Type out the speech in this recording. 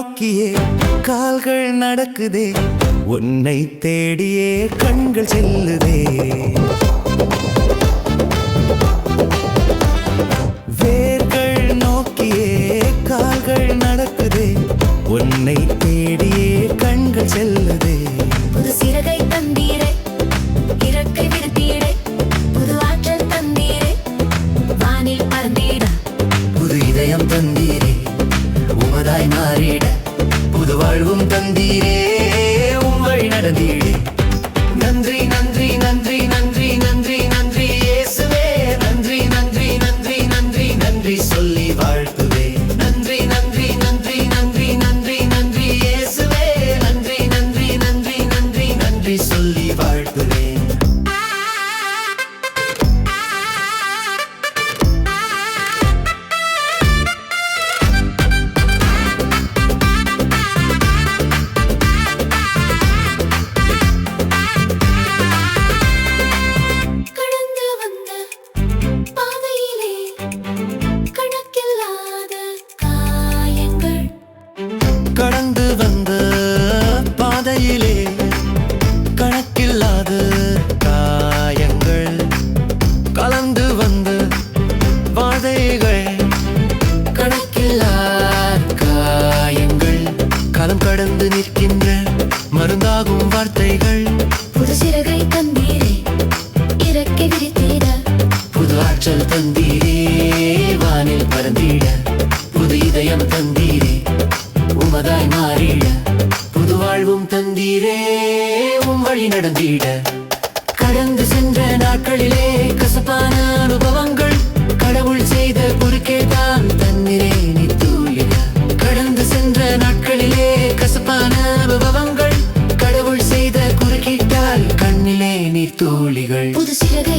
நோக்கியே கால்கள் நடக்குதே. உன்னை தேடியே கண்கள் செல்லுதே. உமதாய் மாறிட புது வாழ்வும் தந்தீரே உம் வழி நடந்தீடே நன்றி நன்றி நன்றி நன்றி நன்றி நன்றி இயேசுவே நன்றி நன்றி நன்றி நன்றி நன்றி சொல்லி வாழ்த்துவே நன்றி நன்றி நன்றி நன்றி நன்றி நன்றி இயேசுவே நன்றி நன்றி நன்றி நன்றி நன்றி சொல்லி வாழ்த்துவேன் கடந்து நிற்கின்ற மருந்தாகும் வார்த்தைகள். புது சிறகை தந்தீரே இறக்கி விரித்தீர புது ஆற்றல் தந்தீரே வானில் பறந்தீட. புது இதயம் தந்தீரே உமதாய் மாறிட. புது வாழ்வும் தந்தீரே உம் வழி நடந்திட. கடந்து சென்ற நாட்களிலே கசப்பான அனுபவம்